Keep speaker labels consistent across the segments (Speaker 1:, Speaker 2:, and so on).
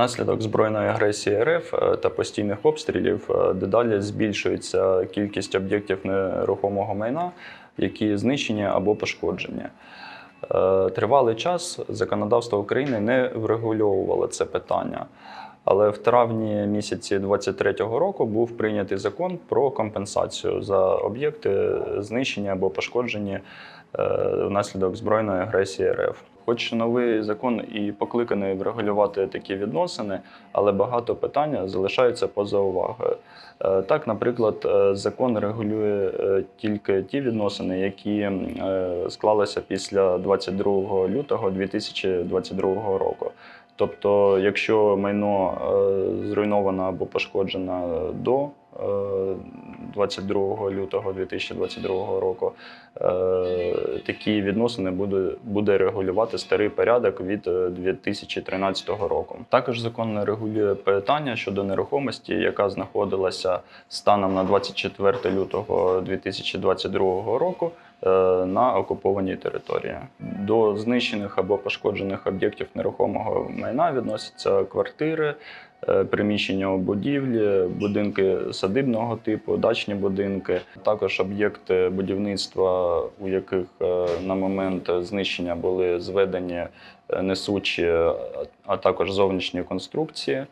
Speaker 1: Внаслідок збройної агресії РФ е, та постійних обстрілів е, дедалі збільшується кількість об'єктів нерухомого майна, які знищені або пошкоджені. Е, Тривалий час законодавство України не врегульовувало це питання. Але в травні місяці 23-го року був прийнятий закон про компенсацію за об'єкти знищені або пошкоджені е, внаслідок збройної агресії РФ. Хоч новий закон і покликаний врегулювати такі відносини, але багато питань залишаються поза увагою. Е, Так, наприклад, е, закон регулює тільки ті відносини, які склалися після 22 лютого 2022 року. Тобто, якщо майно е, зруйновано або пошкоджено до 22 лютого 2022 року, е, такі відносини буде, буде регулювати старий порядок від е, 2013 року. Також закон не регулює питання щодо нерухомості, яка знаходилася станом на 24 лютого 2022 року е, на окупованій території. До знищених або пошкоджених об'єктів нерухомого майна відносяться квартири, е, приміщення у будівлі, будинки садибного типу, дачні будинки, також об'єкти будівництва, у яких е, на момент знищення були зведені е, несучі, е, а також зовнішні конструкції.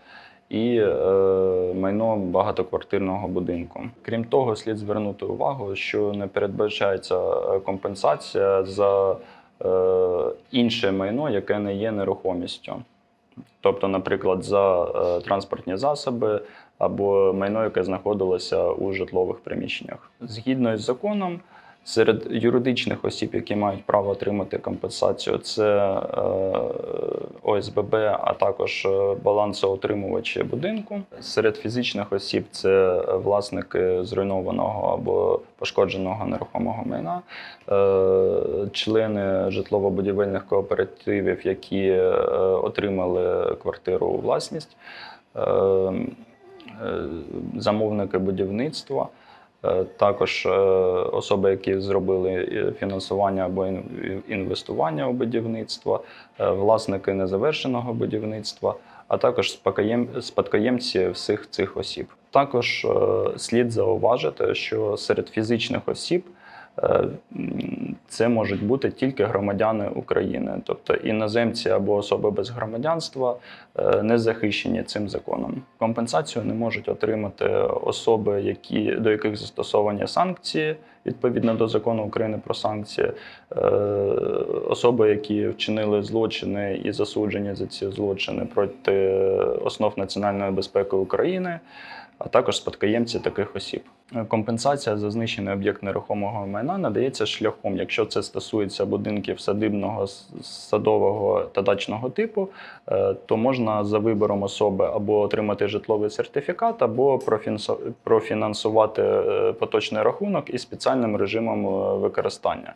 Speaker 1: І е, майно багатоквартирного будинку. Крім того, слід звернути увагу, що не передбачається е, компенсація за е, інше майно, яке не є нерухомістю. Тобто, наприклад, за е, транспортні засоби або майно, яке знаходилося у житлових приміщеннях. Згідно із законом, серед юридичних осіб, які мають право отримати компенсацію, це е, ОСББ, а також е, балансоутримувачі будинку. Серед фізичних осіб це власники зруйнованого або пошкодженого нерухомого майна, е, члени житлово-будівельних кооперативів, які отримали квартиру у власність, замовники будівництва. Е, Також е, особи, які зробили е, фінансування або інвестування у будівництво, власники незавершеного будівництва, а також спадкоємці всіх цих осіб. Також слід зауважити, що серед фізичних осіб це можуть бути тільки громадяни України, тобто іноземці або особи без громадянства е, не захищені цим законом. Компенсацію не можуть отримати особи, які, до яких застосовані санкції відповідно до закону України про санкції, е, особи, які вчинили злочини і засуджені за ці злочини проти основ національної безпеки України, а також спадкоємці таких осіб. Компенсація за знищений об'єкт нерухомого майна надається шляхом, якщо це стосується будинків садибного, садового та дачного типу, е, то можна за вибором особи або отримати житловий сертифікат, або профінансувати е, поточний рахунок із спеціальним режимом е, використання.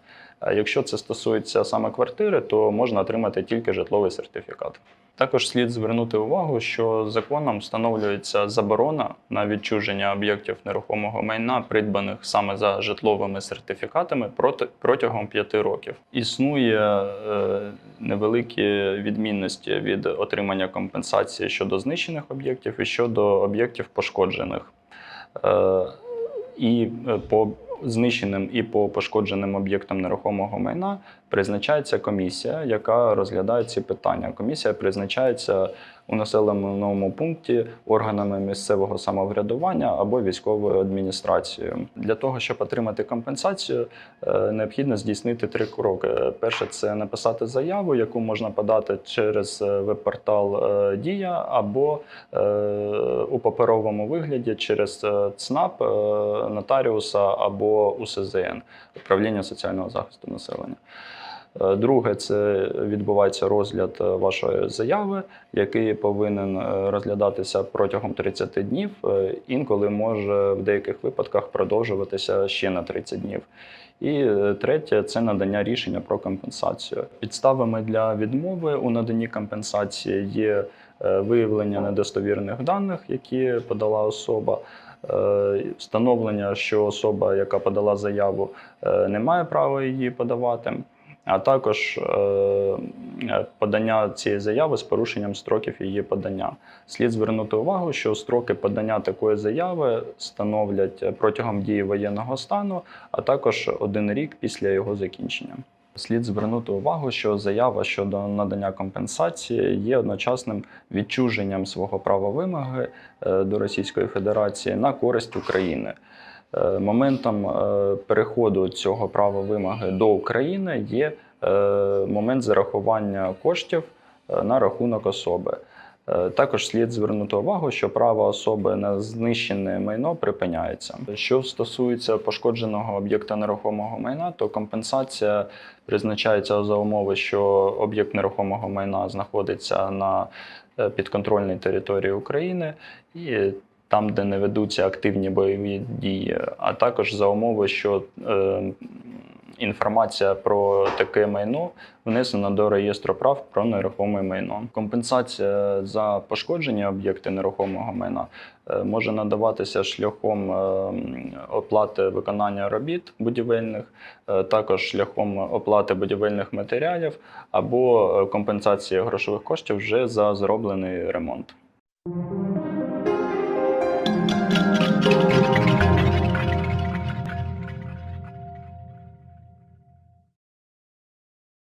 Speaker 1: Якщо це стосується саме квартири, то можна отримати тільки житловий сертифікат. Також слід звернути увагу, що законом встановлюється заборона на відчуження об'єктів нерухомого майна, придбаних саме за житловими сертифікатами протягом п'яти років. Існує е, невеликі відмінності від отримання компенсації щодо знищених об'єктів і щодо об'єктів пошкоджених. Е, і е, по знищеним і по пошкодженим об'єктам нерухомого майна призначається комісія, яка розглядає ці питання. Комісія призначається у населеному пункті органами місцевого самоврядування або військовою адміністрацією. Для того, щоб отримати компенсацію, е, необхідно здійснити три кроки. Перше це написати заяву, яку можна подати через е, веб-портал е, Дія або у паперовому вигляді через ЦНАП, нотаріуса або УСЗН управління соціального захисту населення. Е, Друге, це відбувається розгляд е, вашої заяви, який повинен е, розглядатися протягом 30 днів. Інколи може в деяких випадках продовжуватися ще на 30 днів. І третє це надання рішення про компенсацію. Підставами для відмови у наданні компенсації є виявлення недостовірних даних, які подала особа. встановлення, що особа, яка подала заяву, не має права її подавати, а також е, е, подання цієї заяви з порушенням строків її подання. Слід звернути увагу, що строки подання такої заяви становлять протягом дії воєнного стану, а також один рік після його закінчення. Слід звернути увагу, що заява щодо надання компенсації є одночасним відчуженням свого права вимоги е, до Російської Федерації на користь України. Е, Моментом е, переходу цього права вимоги до України є е, момент зарахування коштів на рахунок особи. Також слід звернути увагу, що право особи на знищене майно припиняється. Що стосується пошкодженого об'єкта нерухомого майна, то компенсація призначається за умови, що об'єкт нерухомого майна знаходиться на підконтрольній території України і там, де не ведуться активні бойові дії, а також за умови, що е, інформація про таке майно внесена до реєстру прав про нерухоме майно. Компенсація за пошкоджені об'єкти нерухомого майна е, може надаватися шляхом е, оплати виконання робіт будівельних, е, також шляхом оплати будівельних матеріалів або компенсації грошових коштів вже за зроблений ремонт. thank you